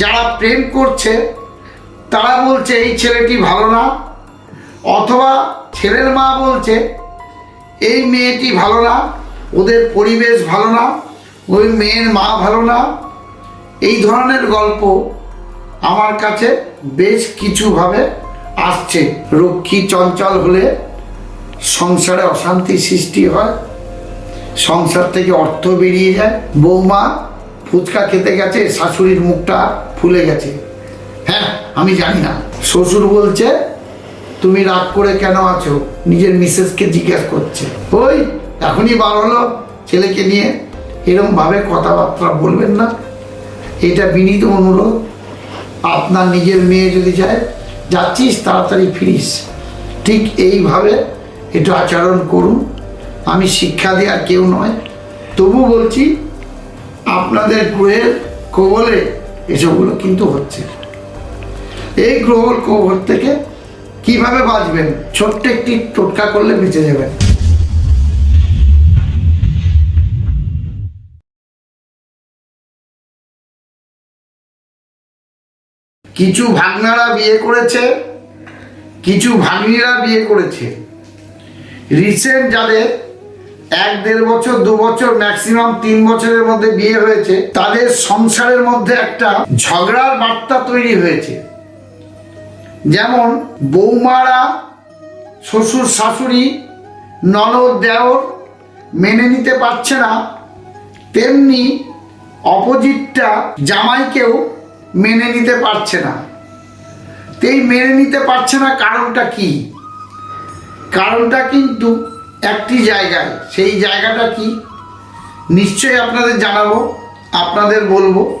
যারা প্রেম করছে, তারা বলছে, এই ছেলেটি ভালো না। অথবা ছেলের মা বলছে, এই মেয়েটি ভালো না, ওদের পরিবেশ ভালো না, ওই মেয়ের মা ভালো না। এই ধরনের গল্প আমার কাছে বেশ কিছুভাবে আসছে। রক্ষী চঞ্চল হলে সংসারে অশান্তি সৃষ্টি হয়, সংসার থেকে অর্থ বেরিয়ে যায়। বৌমা ফুচকা খেতে গেছে, শাশুড়ির মুখটা ফুলে গেছে। হ্যাঁ আমি জানি না। শ্বশুর বলছে, তুমি রাগ করে কেন আছো? নিজের মিসেসকে জিজ্ঞেস করছে। ওই, এখনই বার হলো ছেলেকে নিয়ে। এরম ভাবে কথাবার্তা বলবেন না। এটা বিনীত অনুরোধ। আপনার নিজের মেয়ে যদি যায়, যাচ্ছিস, তাড়াতাড়ি ফিরিস। ঠিক এইভাবে একটু আচরণ করুন। আমি শিক্ষা দেওয়ার কেউ নয়। তবু বলছি, আপনাদের গ্রহের কবলে এসবগুলো কিন্তু হচ্ছে। এই গ্রহর কবল থেকে কীভাবে বাঁচবেন? ছোট্ট একটি টোটকা করলে বেঁচে যাবেন। কিছু ভাগনারা বিয়ে করেছে, কিছু ভাগ্নিরা বিয়ে করেছে। রিসেন্ট যাদের এক দেড় বছর, দু বছর ম্যাক্সিমাম তিন বছরের মধ্যে বিয়ে হয়েছে। তাদের সংসারের মধ্যে একটা ঝগড়ার বার্তা তৈরি হয়েছে। যেমন বৌমারা, শ্বশুর শাশুড়ি, ননদ, দেওর মেনে নিতে পারছে না, তেমনি অপোজিটটা জামাইকেও মেনে নিতে পারছে না। তেই মেনে নিতে পারছে না কারণটা কি? কারণটা কিন্তু একটি জায়গায়, সেই জায়গাটা কি? নিশ্চয়ই আপনাদের জানাব, আপনাদের বলব।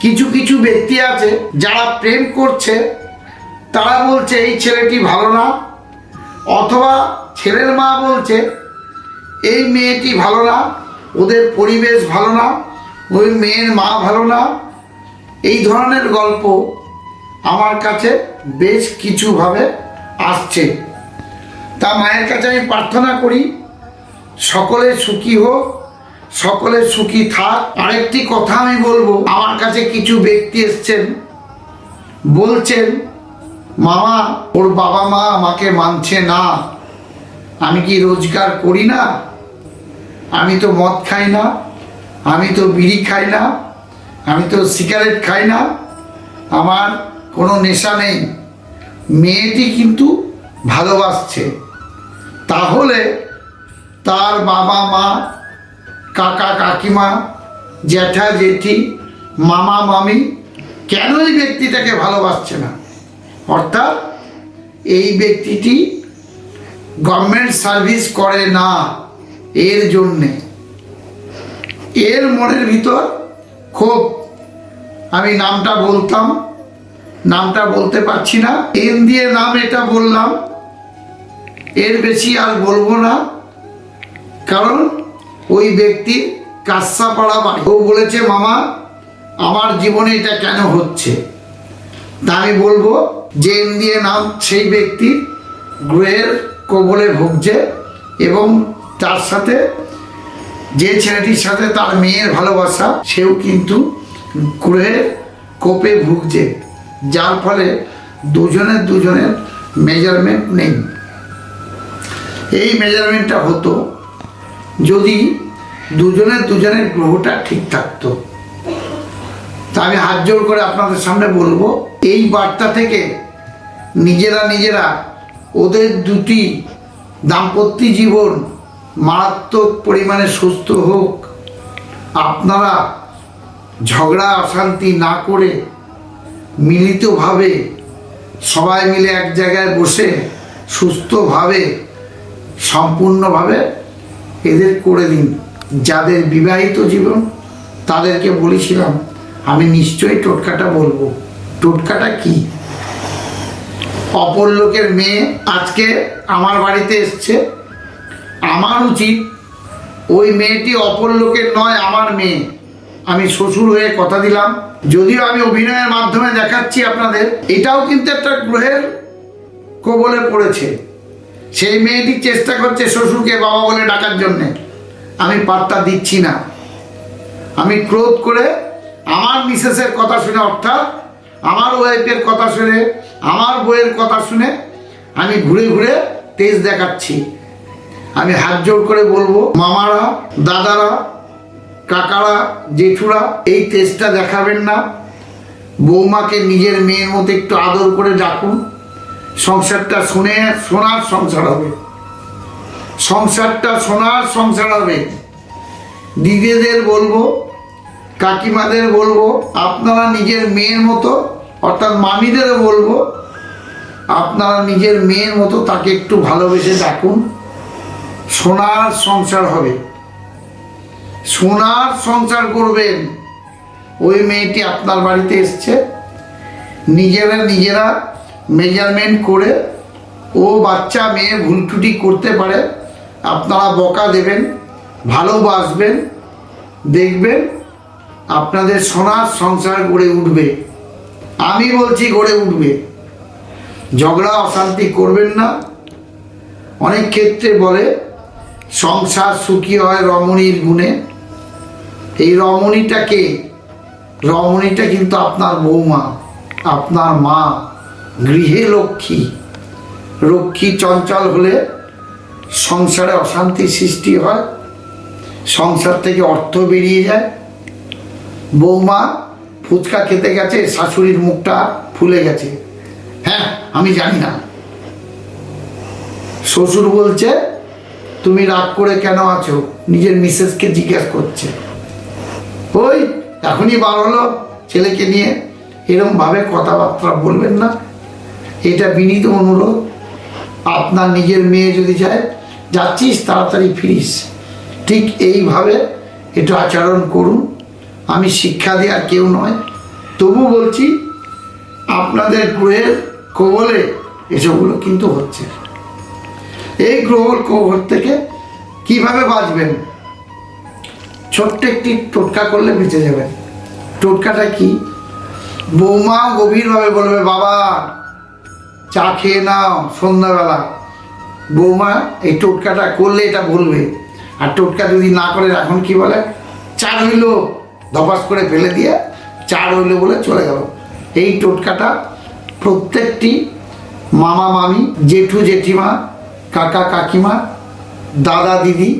কিছু কিছু ব্যক্তি আছে, যারা প্রেম করছে, তারা বলছে, এই ছেলেটি ভালো না। অথবা ছেলের মা বলছে, এই মেয়েটি ভালো না। ওদের পরিবেশ ভালো না। ওই মেয়ের মা ভালো না। এই ধরনের গল্প আমার কাছে বেশ কিছুভাবে আসছে। তা মায়ের কাছে আমি প্রার্থনা করি সকলে সুখী হোক সকলে সুখী থাক। আরেকটি কথা আমি বলব, আমার কাছে কিছু ব্যক্তি এসছেন, বলছেন, মামা, ওর বাবা মা আমাকে মানছে না, আমি কি রোজগার করি না? আমি তো মদ খাই না, আমি তো বিড়ি খাই না, আমি তো সিগারেট খাই না, আমার কোনো নেশা নেই। মেয়েটি কিন্তু ভালোবাসছে। তাহলে তার বাবা, মা, কাকা, কাকিমা, জ্যাঠা, জেঠি, মামা, মামি কেন এই ব্যক্তিটাকে ভালোবাসছে না? অর্থাৎ এই ব্যক্তিটি গভর্নমেন্ট সার্ভিস করে না এর জন্যে। এর মনের ভিতর খুব আমি নামটা বলতাম, নামটা বলতে পারছি না। এন দিয়ে নাম এটা বললাম। এর বেশি আর বলব না। কারণ ওই ব্যক্তির কাস্সাপাড়া বাড়ি। ও বলেছে, মামা, আমার জীবনে এটা কেন হচ্ছে? তা আমি বলব যে এন দিয়ে নাম সেই ব্যক্তি গ্রহের কবলে ভুগছে এবং তার সাথে যে ছেলেটির সাথে তার মেয়ের ভালোবাসা, সেও কিন্তু গ্রহের কোপে ভুগছে। যার ফলে দুজনের দুজনের মেজারমেন্ট নেই। এই মেজারমেন্টটা হতো যদি দুজনের দুজনের গ্রহটা ঠিক থাকতো। তা আমি হাত জোর করে আপনাদের সামনে বলব, এই বার্তা থেকে নিজেরা নিজেরা ওদের দুটি দাম্পত্য জীবন মারাত্মক পরিমাণে সুস্থ হোক, আপনারা ঝগড়া, অশান্তি না করে মিলিতভাবে সবাই মিলে এক জায়গায় বসে সুস্থভাবে সম্পূর্ণভাবে এদের করে দিন। যাদের বিবাহিত জীবন, তাদেরকে বলেছিলাম, আমি নিশ্চয়ই টোটকাটা বলব। টোটকাটা কি? অপর লোকের মেয়ে আজকে আমার বাড়িতে এসছে। আমার উচিত ওই মেয়েটি অপর লোকের নয়, আমার মেয়ে। আমি শ্বশুর হয়ে কথা দিলাম। যদিও আমি অভিনয়ের মাধ্যমে দেখাচ্ছি আপনাদের, এটাও কিন্তু একটা গ্রহের কবলে পড়েছে। সেই মেয়েটি চেষ্টা করছে শ্বশুরকে বাবা বলে ডাকার জন্যে। আমি পাত্তা দিচ্ছি না। আমি ক্রোধ করে আমার মিসেসের কথা শুনে, অর্থাৎ আমার ওয়াইফের কথা শুনে, আমার বইয়ের কথা শুনে আমি ঘুরে ঘুরে তেজ দেখাচ্ছি। আমি হাত জোর করে বলব, মামারা, দাদারা, কাকারা, জেঠুরা, এই তেজটা দেখাবেন না। বৌমাকে নিজের মেয়ের মতো একটু আদর করে ডাকুন। সংসারটা শুনে সোনার সংসার হবে। সংসারটা সোনার সংসার হবে। দিদিদের বলব, কাকিমাদের বলব, আপনারা নিজের মেয়ের মতো, অর্থাৎ মামিদেরও বলব, আপনারা নিজের মেয়ের মতো তাকে একটু ভালোবেসে ডাকুন। সোনার সংসার হবে। সোনার সংসার করবেন। ওই মেয়েটি আপনার বাড়িতে এসছে। নিজেরা নিজেরা মেজারমেন্ট করে ও বাচ্চা, মেয়ে ভুল করতে পারে, আপনারা বকা দেবেন, ভালোবাসবেন, দেখবেন আপনাদের সোনার সংসার গড়ে উঠবে। আমি বলছি গড়ে উঠবে। ঝগড়া, অশান্তি করবেন না। অনেক ক্ষেত্রে বলে, সংসার সুখী হয় রমণীর গুণে। এই রমণীটাকে রমণীটা কিন্তু আপনার বৌমা, আপনার মা। গৃহে লক্ষ্মী। লক্ষ্মী চঞ্চল হলে সংসারে অশান্তি সৃষ্টি হয়, সংসার থেকে অর্থ বেরিয়ে যায়। বৌমা ফুচকা খেতে গেছে, শাশুড়ির মুখটা ফুলে গেছে। হ্যাঁ আমি জানি না। শ্বশুর বলছে, তুমি রাগ করে কেন আছো? নিজের মিসেসকে জিজ্ঞেস করছে। ওই, এখনই বার হলো। ছেলেকে নিয়ে এরমভাবে কথাবার্তা বলবেন না। এটা বিনীত অনুরোধ। আপনার নিজের মেয়ে যদি যায় যাচ্ছিস, তাড়াতাড়ি ফিরিস। ঠিক এইভাবে একটু আচরণ করুন। আমি শিক্ষা দেওয়ার কেউ নয়। তবু বলছি, আপনাদের গ্রহের কবলে এসবগুলো কিন্তু হচ্ছে। এই গ্রহর কবল থেকে কীভাবে বাঁচবেন? ছোট্ট একটি টোটকা করলে বেঁচে যাবেন। টোটকাটা কি? বৌমা গভীরভাবে বলবে, বাবা চা খেয়ে নাও সন্ধ্যাবেলা। বৌমা, এই টোটকাটা করলে এটা বলবে। আর টোটকা যদি না করে, এখন কি বলে? চা রইল, ধপাস করে ফেলে দিয়ে চা রইল বলে চলে গেল। এই টোটকাটা প্রত্যেকটি মামা, মামি, জেঠু, জেঠিমা, কাকা, কাকিমা, দাদা, দিদি,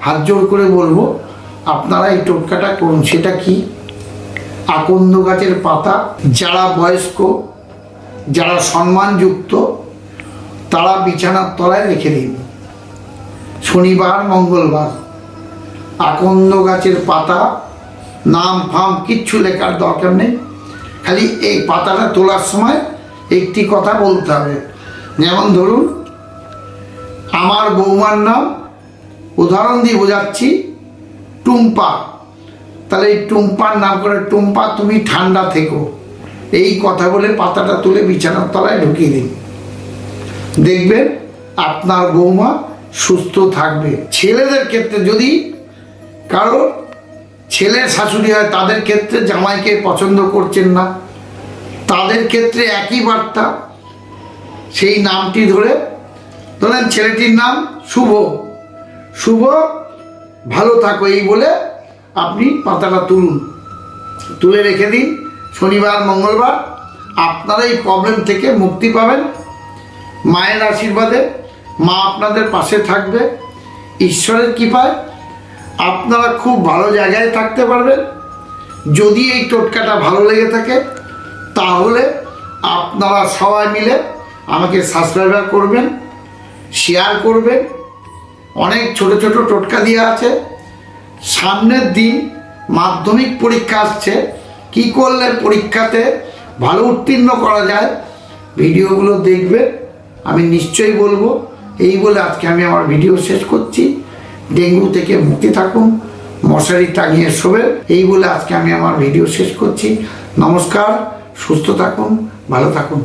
হাত জোর করে বলব, আপনারা এই টোটকাটা করুন। সেটা কি? আকন্দ গাছের পাতা, যারা বয়স্ক যারা সম্মানযুক্ত, তারা বিছানার তলায় রেখে দিন। শনিবার, মঙ্গলবার। আকন্দ গাছের পাতা, নাম ফাম কিচ্ছু লেখার দরকার নেই। খালি এই পাতাটা তোলার সময় একটি কথা বলতে হবে। যেমন ধরুন, আমার বৌমার নাম উদাহরণ দিয়ে বোঝাচ্ছি, টুম্পা। তাহলে এই টুম্পার নাম করে টুম্পা, তুমি ঠান্ডা থেকো। এই কথা বলে পাতাটা তুলে বিছানার তলায় ঢুকিয়ে দিন। দেখবেন আপনার বৌমা সুস্থ থাকবে। ছেলেদের ক্ষেত্রে যদি কারও ছেলের শাশুড়ি হয়, তাদের ক্ষেত্রে জামাইকে পছন্দ করছেন না। তাদের ক্ষেত্রে একই বার্তা। সেই নামটি ধরে ধরেন ছেলেটির নাম শুভ। শুভ, ভালো থাকো এই বলে আপনি পাতাটা তুলুন। তুলে রেখে দিন। শনিবার, মঙ্গলবার আপনারা এই প্রবলেম থেকে মুক্তি পাবেন। মায়ের আশীর্বাদে মা আপনাদের পাশে থাকবে, ঈশ্বরের কৃপায় আপনারা খুব ভালো জায়গায় থাকতে পারবেন। যদি এই টোটকাটা ভালো লেগে থাকে, তাহলে আপনারা সবাই মিলে আমাকে সাবস্ক্রাইবার করবেন শেয়ার করবেন। অনেক ছোট ছোট টোটকা দিয়ে আছে। সামনের দিন মাধ্যমিক পরীক্ষা আসছে। কি করলে পরীক্ষাতে? ভালো উত্তীর্ণ করা যায়। ভিডিওগুলো দেখবে। আমি নিশ্চয়ই বলব। এই বলে আজকে আমি আমার ভিডিও শেষ করছি। ডেঙ্গু থেকে মুক্তি থাকুন। মশারি টাঙিয়ে শোবেন। এই বলে আজকে আমি আমার ভিডিও শেষ করছি। নমস্কার। সুস্থ থাকুন। ভালো থাকুন।